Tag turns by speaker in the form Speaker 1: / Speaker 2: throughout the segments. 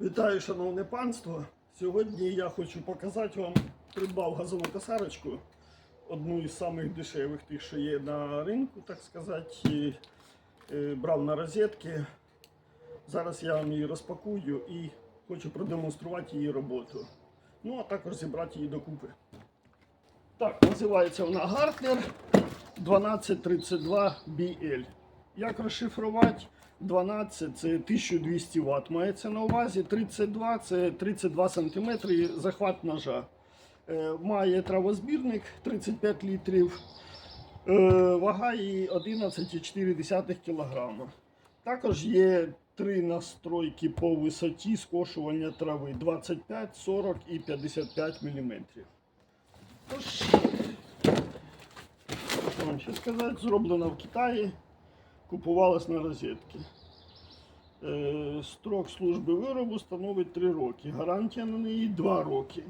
Speaker 1: Вітаю, шановне панство. Сьогодні я хочу показати вам, придбав газову косарочку, одну із самих дешевих тих, що є на ринку, так сказати. Е, брав на розетки. Зараз я вам її розпакую і хочу продемонструвати її роботу. Ну, а також зібрати її докупи. Так, називається вона Гартнер 1232 BL. Як розшифрувати? 12 це 1200 Вт мається на увазі, 32 це 32 см захват ножа. Е, Має травозбірник 35 літрів, е, вага її 11,4 кг. Також є три настройки по висоті скошування трави 25, 40 і 55 мм. Тож, що сказати, зроблена в Китаї, купувалась на розетки. Е, Строк служби виробу становить 3 роки. Гарантія на неї 2 роки.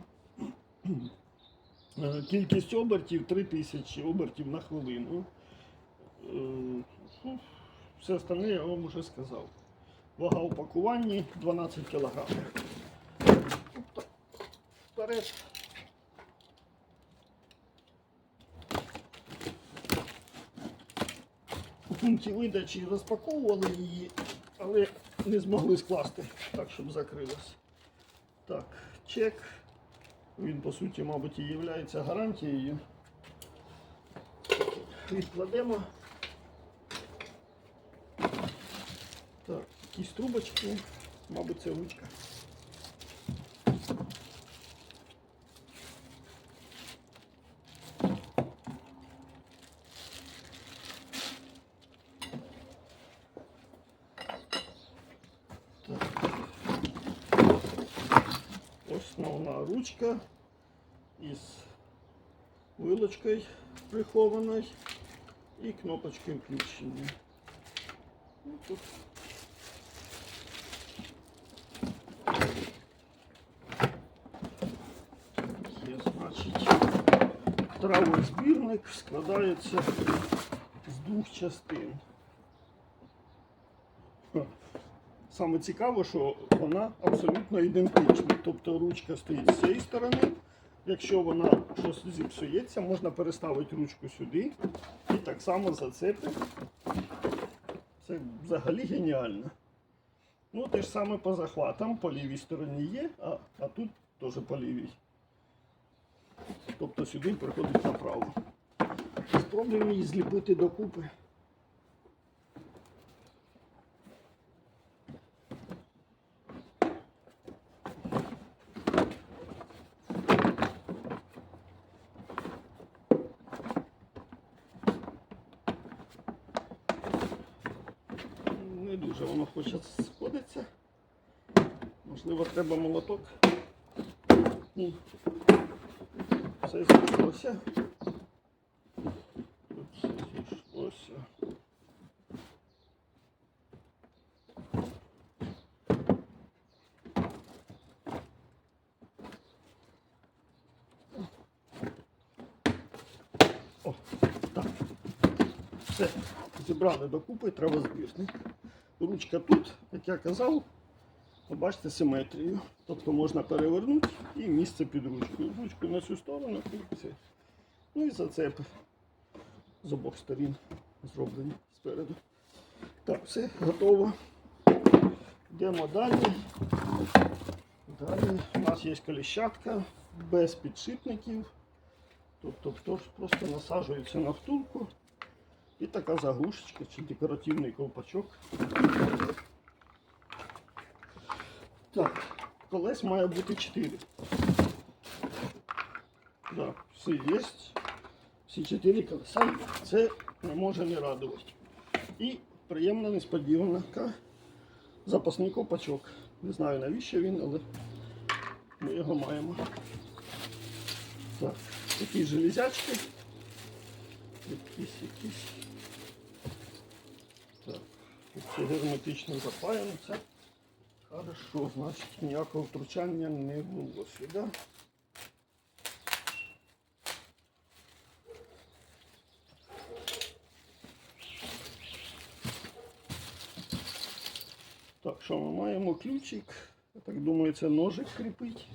Speaker 1: Е, Кількість обертів 3000 обертів на хвилину. Е, ну, Все остальне я вам вже сказав. Вага у пакуванні 12 кг. Вперед. Пункті видачі розпаковували її, але не змогли скласти так, щоб закрилось. Так, чек. Він, по суті, мабуть, і є гарантією. Відкладемо. Так, якісь трубочки, мабуть, це ручка. ручка із вилочкою прихованою і кнопочкою включення. Ну, тут є, значить, травозбірник складається з двох частин. Саме цікаво, що вона абсолютно ідентична. Тобто ручка стоїть з цієї сторони. Якщо вона щось зіпсується, можна переставити ручку сюди і так само зацепити. Це взагалі геніально. Ну, те ж саме по захватам, по лівій стороні є, а, а тут теж по лівій. Тобто сюди приходить направо. Спробуємо її зліпити докупи. Не дуже воно хоче сходиться. Можливо, треба молоток. Ні. Все зійшлося. Все зійшлося. О, так. Все, зібрали докупи, треба збірник. Ручка тут, як я казав, побачите симетрію. Тобто можна перевернути і місце під ручкою. Ручку на цю сторону і все. Ну і зацепи з обох сторін зроблені спереду. Так, все, готово. Йдемо далі. Далі у нас є коліщатка без підшипників. Тобто просто насаджується на втулку. І така заглушечка чи декоративний ковпачок. Так, колес має бути 4. Да, все є. Всі 4 колеса. Це не може не радувати. І приємна несподіванка. Запасний ковпачок. Не знаю навіщо він, але ми його маємо. Так, такі железячки. Якісь, якісь. Так, все герметично запаяно. Це хорошо, значить ніякого втручання не було сюди. Так, що ми маємо ключик Я так думаю, це ножик кріпить.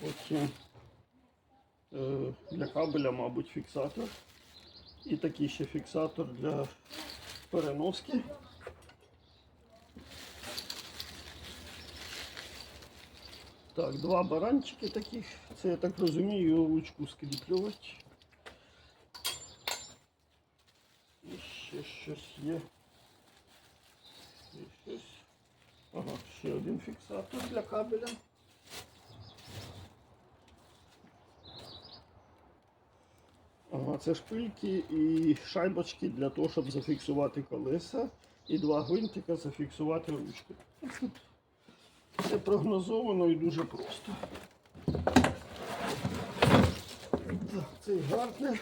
Speaker 1: Потім е, для кабеля, мабуть, фіксатор. І такий ще фіксатор для переноски. Так, два баранчики таких. Це я так розумію, ручку скріплювати. І ще щось є. І щось. Ага, ще один фіксатор для кабеля. Ага, це шпильки і шайбочки для того, щоб зафіксувати колеса. І два гвинтика зафіксувати ручку. Все прогнозовано і дуже просто. Цей гартнер.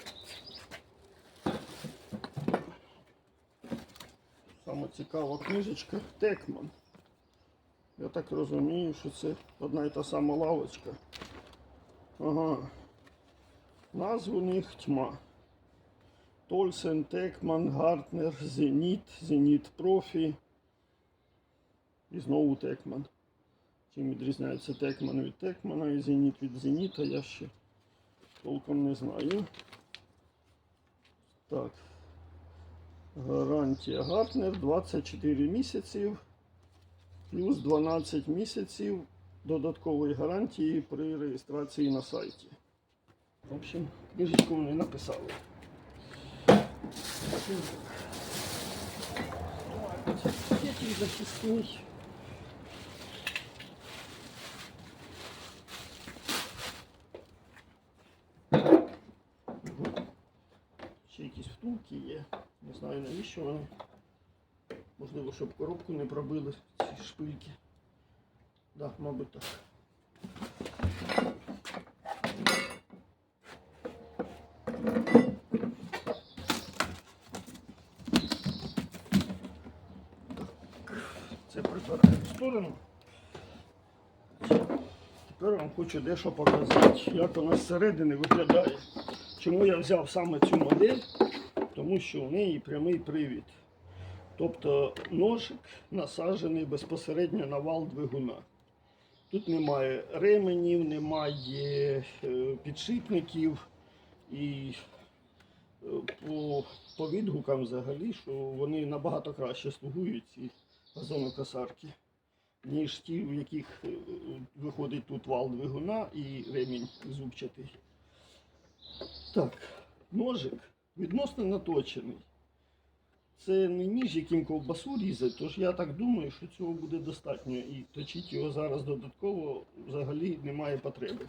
Speaker 1: Саме цікава книжечка Текман. Я так розумію, що це одна і та сама лавочка. Ага. Назв у них тьма. Тольсен, Текман, Гартнер, Зеніт, Зеніт Профі. І знову Текман. Чим відрізняється Текман від Текмана і Зеніт від Зеніта, я ще толком не знаю. Так. Гарантія Гартнер 24 місяців плюс 12 місяців додаткової гарантії при реєстрації на сайті. В общем, книжечку вони написали. Який захисний. Ще якісь втулки є. Не знаю навіщо вони. Можливо, щоб коробку не пробили ці шпильки. Так, да, мабуть так. Це прибираємо в сторону. Тепер вам хочу дещо показати, як вона зсередини виглядає. Чому я взяв саме цю модель? Тому що в неї прямий привід. Тобто ножик насаджений безпосередньо на вал двигуна. Тут немає ременів, немає е, підшипників і е, по, по відгукам взагалі, що вони набагато краще слугують ці газонокосарки, ніж ті, в яких е, виходить тут вал двигуна і ремінь зубчатий. Так, ножик відносно наточений. Це не ніж, яким ковбасу різать, тож я так думаю, що цього буде достатньо. І точити його зараз додатково взагалі немає потреби.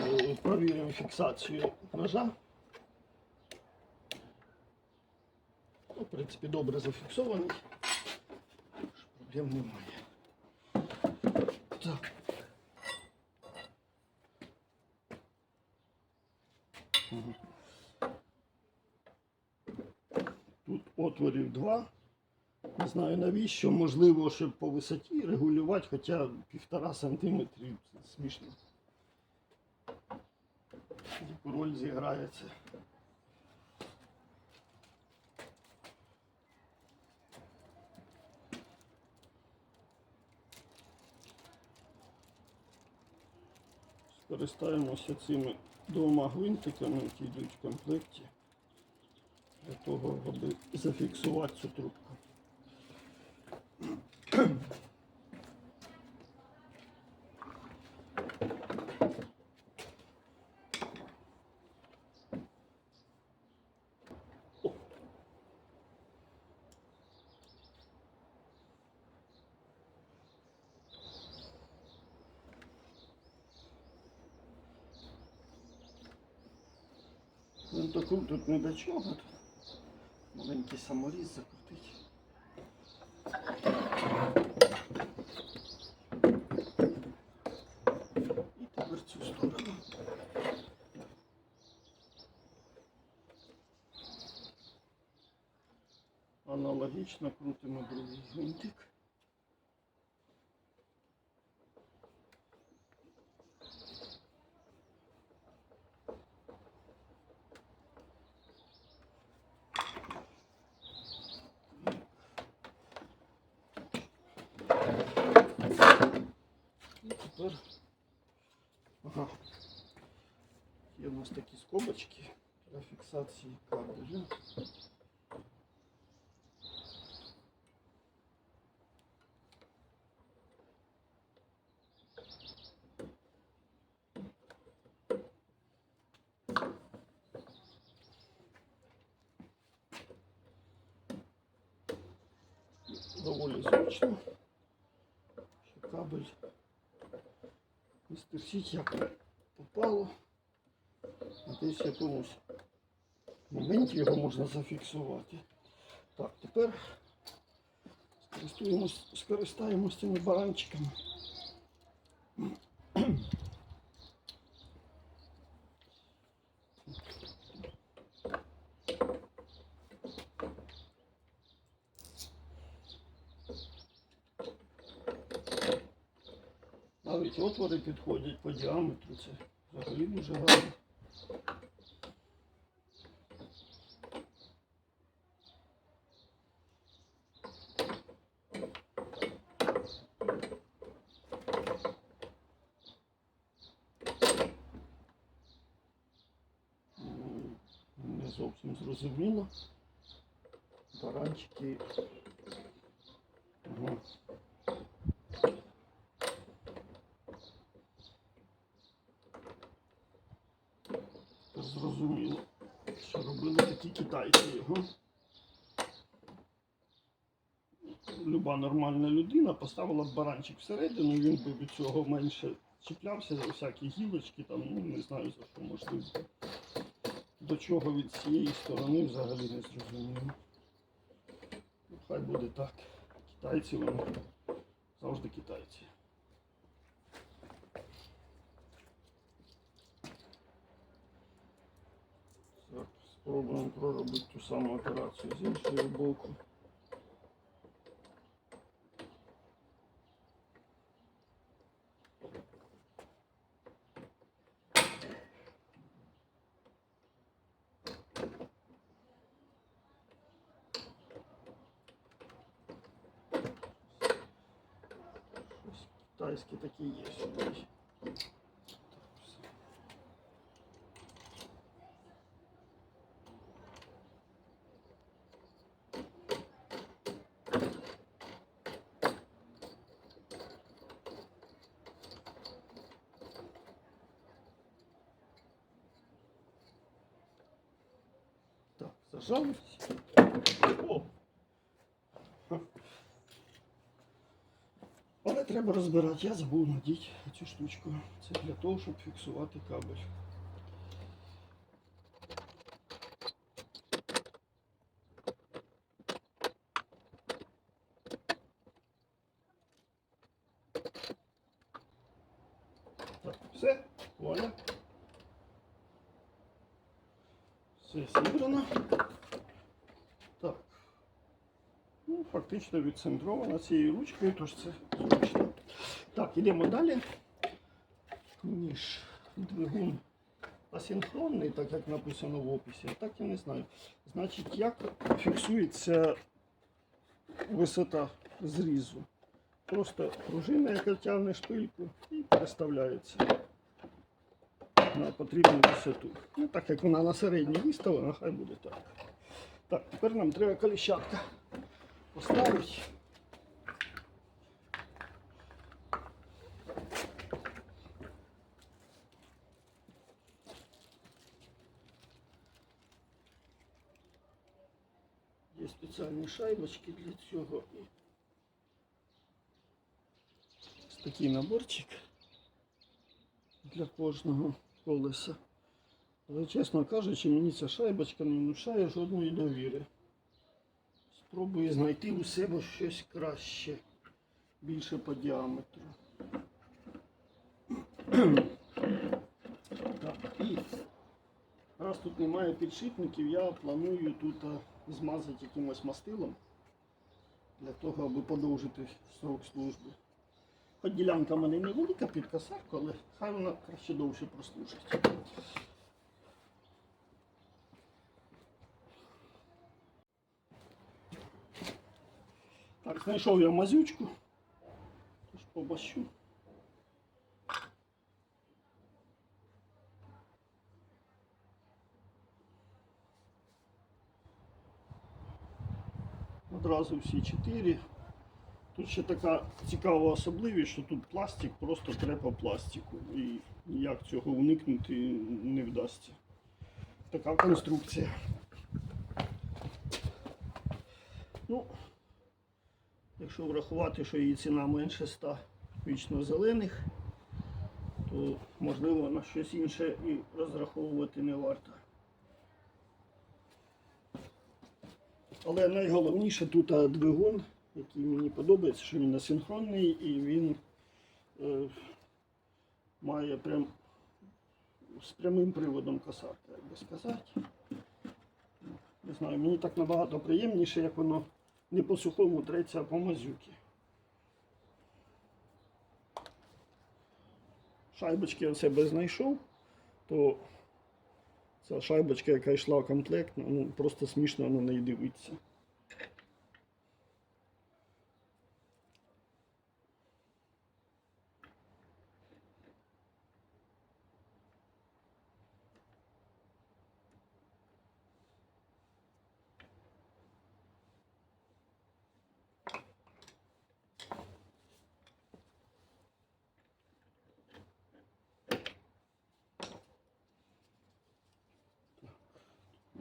Speaker 1: Е, Провіримо фіксацію ножа. Ну, в принципі, добре зафіксований. Проблем немає. Так. Мгм. Тут отворів два. Не знаю навіщо, можливо, щоб по висоті регулювати, хоча півтора сантиметрів смішно. Роль зіграється. Скористаємося цими двома гвинтиками, які йдуть в комплекті, для того, аби зафіксувати цю трубку. Тут не до чого. Маленький саморіз закрутить. І тепер цю сторону. Аналогічно крутимо другий гвинтик. скобочки для фіксації кабеля. Доволі зручно, що кабель не стерчить, як попало. Десь в якомусь моменті його можна зафіксувати. Так, тепер скористаємось цими баранчиками. Навіть отвори підходять по діаметру, це взагалі дуже гарно. Зрозуміло. Баранчики. Ага. Зрозуміло, що робили такі китайці його. Люба нормальна людина поставила б баранчик всередину, він би від цього менше чіплявся за всякі гілочки, там, ну не знаю за що можливо. До чого від цієї сторони взагалі не зрозуміло. Ну, хай буде так. Китайці вони завжди китайці. Так, спробуємо проробити ту саму операцію з іншого боку. Щось китайське таке є сюди. Так. О! Але треба розбирати. Я забув надіти цю штучку. Це для того, щоб фіксувати кабель. Все, вуаля. Все зібрано. Так. Ну, фактично відцентровано цією ручкою, тож це. Так, ідемо далі. Ніж двигун асинхронний, так як написано в описі, а так я не знаю. Значить, як фіксується висота зрізу. Просто пружина, яка тягне шпильку і переставляється на потрібну висоту. Ну, так як вона на середній виставлена, хай буде так. Так, тепер нам треба коліщатка поставити. Є спеціальні шайбочки для цього. І ось такий наборчик для кожного колеса. Але, чесно кажучи, мені ця шайбочка не внушає жодної довіри. Спробую знайти у себе щось краще, більше по діаметру. Так, і раз тут немає підшипників, я планую тут змазати якимось мастилом для того, аби подовжити срок служби. Хоч ділянка в мене невелика під касарку, але хай вона краще довше прослужить. Так, знайшов я мазючку. Тож побащу. Одразу всі чотири. Тут ще така цікава особливість, що тут пластик просто треба пластику. І ніяк цього уникнути не вдасться. Така конструкція. Ну, якщо врахувати, що її ціна менше 100 вічно зелених, то можливо на щось інше і розраховувати не варто. Але найголовніше тут двигун, який мені подобається, що він асинхронний і він е, має прям з прямим приводом косарка, як би сказати. Не знаю, мені так набагато приємніше, як воно не по сухому треться, а по мазюки. Шайбочки я в себе знайшов, то ця шайбочка, яка йшла в комплект, ну просто смішно на неї дивитися.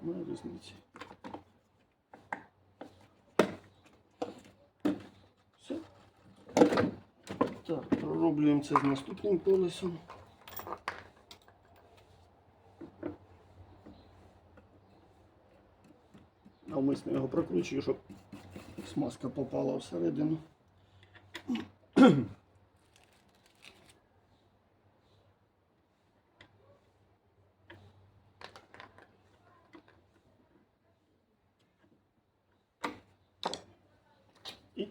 Speaker 1: Немає різниці. Все. Так, пророблюємо це з наступним колесом. Навмисно його прокручую, щоб смазка попала всередину. І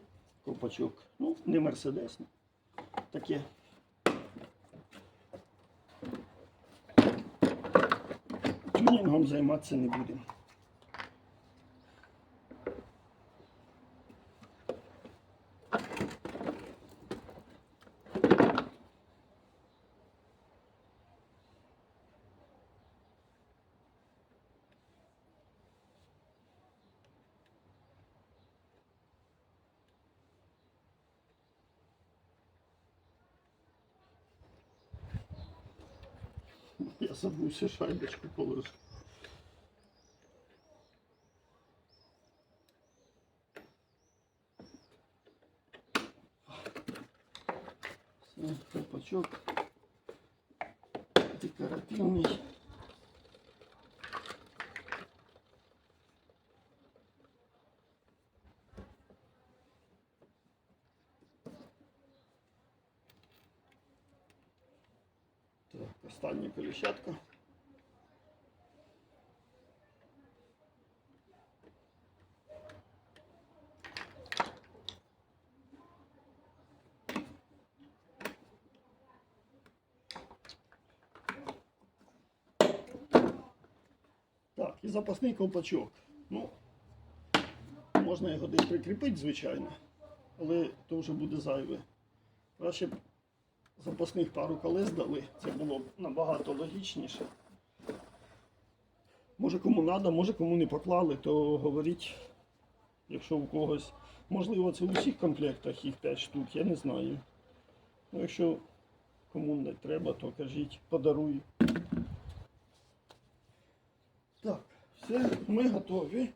Speaker 1: ковпачок. Ну, не мерседес. Таке. Тюнінгом займатися не будемо. Забувся шайбочку положити. Все, ковпачок декоративний. Так, остання. Так, і запасний ковпачок. Ну, можна його десь прикріпити, звичайно, але то вже буде зайве. Краще запасних пару колес дали, це було набагато логічніше. Може кому треба, може кому не поклали, то говоріть, якщо у когось. Можливо, це у всіх комплектах їх 5 штук, я не знаю. Ну, якщо кому не треба, то кажіть, подаруй. Так, все, ми готові.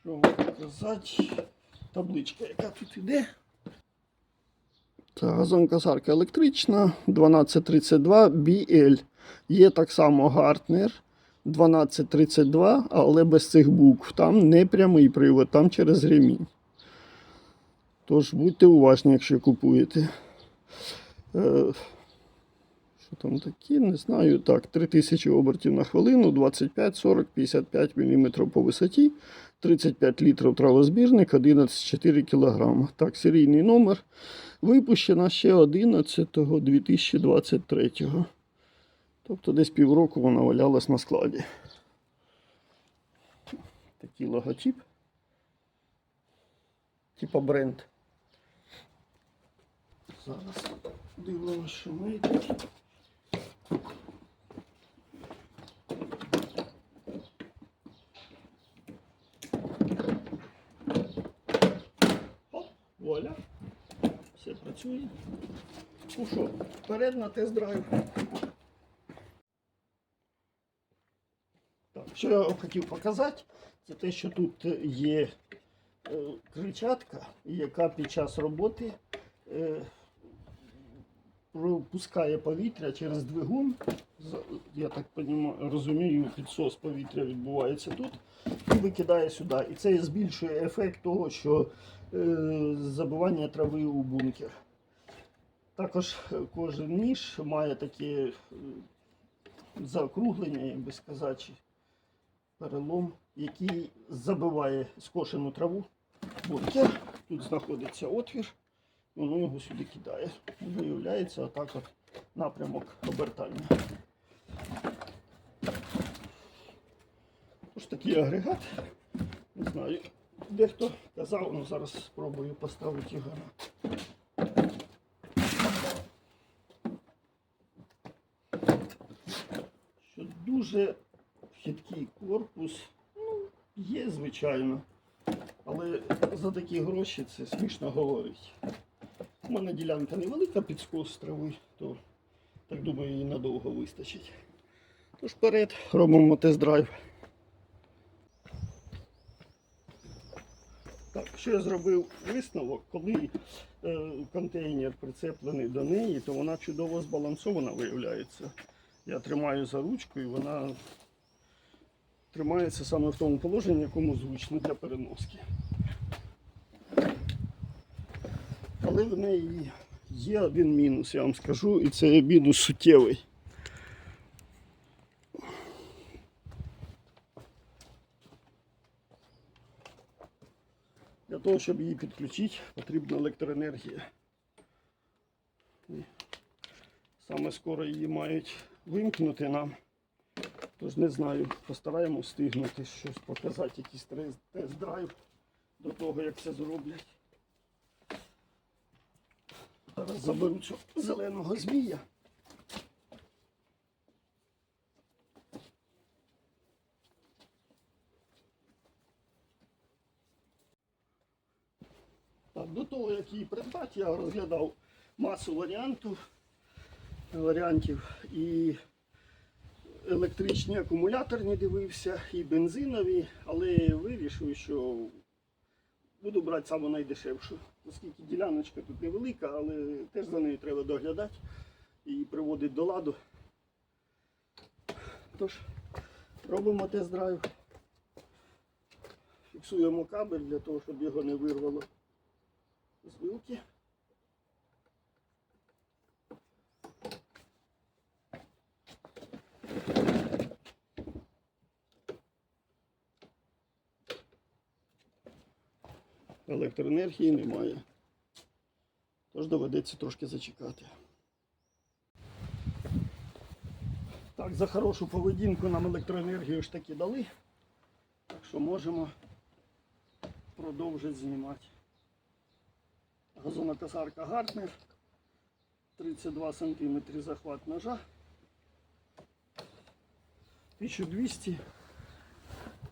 Speaker 1: Що вам показати? Табличка, яка тут іде. Це газонкосарка електрична 1232 BL. Є так само Гартнер 1232, але без цих букв. Там не прямий привод, там через ремінь. Тож будьте уважні, якщо купуєте. Е, що там такі, не знаю. Так, 3000 обертів на хвилину, 25, 40, 55 мм по висоті, 35 літрів травозбірник, 11,4 кг. Так, серійний номер. Випущена ще 11 2023. Тобто десь півроку вона валялась на складі. Такий логотип. Типа бренд. Зараз дивимося, що ми тут. Працює. Ну що, вперед на тест-драйв. Так, що я хотів показати, це те, що тут є е, крильчатка, яка під час роботи е, пропускає повітря через двигун. Я так розумію, підсос повітря відбувається тут і викидає сюди. І це збільшує ефект того, що е, забивання трави у бункер. Також кожен ніж має таке заокруглення, як би сказати, перелом, який забиває скошену траву бункер. Тут знаходиться отвір, воно його сюди кидає. Виявляється отак от напрямок обертання. Ось такий агрегат. Не знаю, дехто казав, ну зараз спробую поставити його. Дуже хиткий корпус. Ну, є, звичайно. Але за такі гроші це смішно говорить. У мене ділянка невелика під скос трави, то так думаю, її надовго вистачить. Тож вперед, робимо тест-драйв. Так, що я зробив висновок, коли е, контейнер прицеплений до неї, то вона чудово збалансована виявляється. Я тримаю за ручку і вона тримається саме в тому положенні, якому зручно для переноски. Але в неї є один мінус, я вам скажу, і це мінус суттєвий. Для того, щоб її підключити, потрібна електроенергія. Саме скоро її мають вимкнути нам. Тож не знаю, постараємось встигнути щось показати, якийсь тест-драйв до того, як це зроблять. Зараз заберу цього зеленого змія. Так, до того, як її придбати, я розглядав масу варіантів, варіантів і електричні акумуляторні дивився, і бензинові, але вирішив, що буду брати саму найдешевшу. Оскільки діляночка тут невелика, але теж за нею треба доглядати і приводити до ладу. Тож, робимо тест-драйв. Фіксуємо кабель для того, щоб його не вирвало з вилки. Електроенергії немає. Тож доведеться трошки зачекати. Так, за хорошу поведінку нам електроенергію ж таки дали. Так що можемо продовжити знімати. Газонокосарка Гартнер. 32 см захват ножа. 1200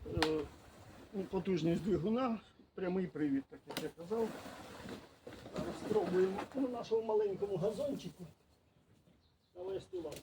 Speaker 1: е, ну, потужність двигуна, прямий привід, так як я казав. Зараз спробуємо на нашому маленькому газончику навести лад.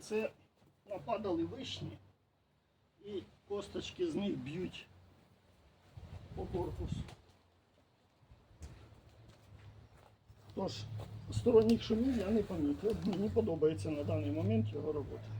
Speaker 1: Це нападали вишні і косточки з них б'ють по корпусу. Тож, сторонніх шумів я не помітив. Мені подобається на даний момент його робота.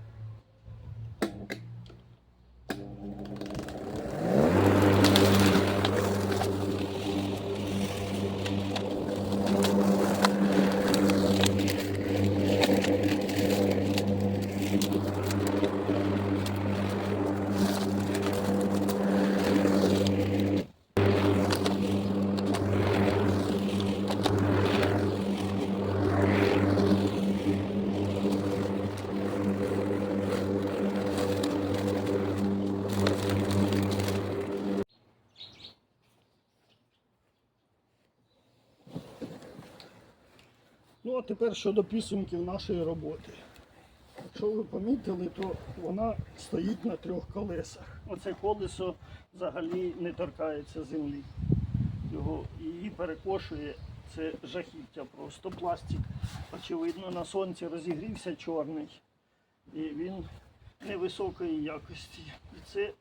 Speaker 1: Тепер щодо підсумків нашої роботи. Якщо ви помітили, то вона стоїть на трьох колесах. Оце колесо взагалі не торкається землі. Його її перекошує це жахіття просто. Пластик, очевидно, на сонці розігрівся чорний. І він невисокої якості. І це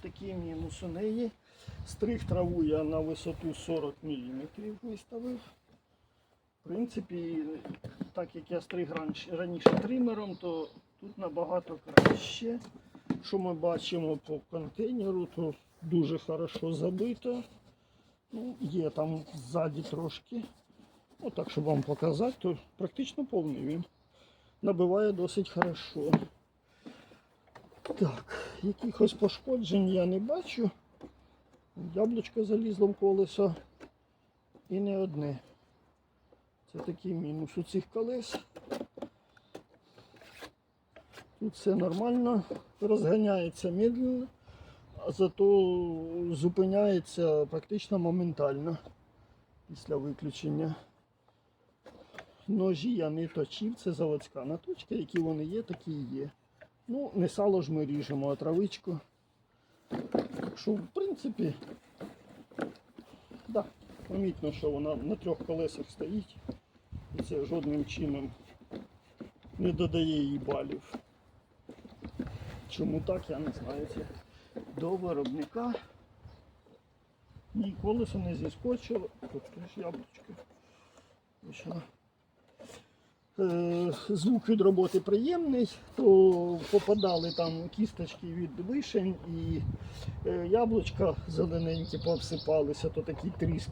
Speaker 1: такий мінус у неї. Стриг траву я на висоту 40 мм виставив. В принципі, так як я стриг раніше, тримером, то тут набагато краще. Що ми бачимо по контейнеру, то дуже хорошо забито. Ну, є там ззаді трошки. Отак, щоб вам показати, то практично повний він. Набиває досить хорошо. Так, якихось пошкоджень я не бачу. Яблучко залізло в колесо і не одне. Це такий мінус у цих колес. Тут все нормально, розганяється медленно, а зато зупиняється практично моментально після виключення. Ножі я не точив, це заводська наточка, які вони є, такі і є. Ну, не сало ж ми ріжемо, а травичку. Так що, в принципі, помітно, що вона на трьох колесах стоїть. І це жодним чином не додає їй балів. Чому так, я не знаю. Це до виробника ні колесо не зіскочило. Тут ж. Е, Звук від роботи приємний, то попадали там кісточки від вишень і е, яблучка зелененькі пообсипалися, то такий тріск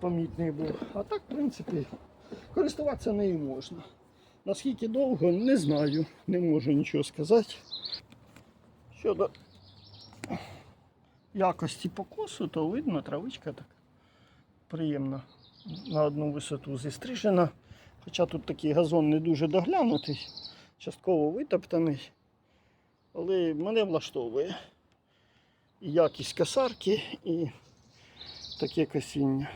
Speaker 1: помітний був. А так, в принципі, користуватися нею можна. Наскільки довго, не знаю, не можу нічого сказати. Щодо якості покосу, то видно, травичка так приємна на одну висоту зістрижена. Хоча тут такий газон не дуже доглянутий, частково витоптаний. Але мене влаштовує і якість косарки, і таке косіння.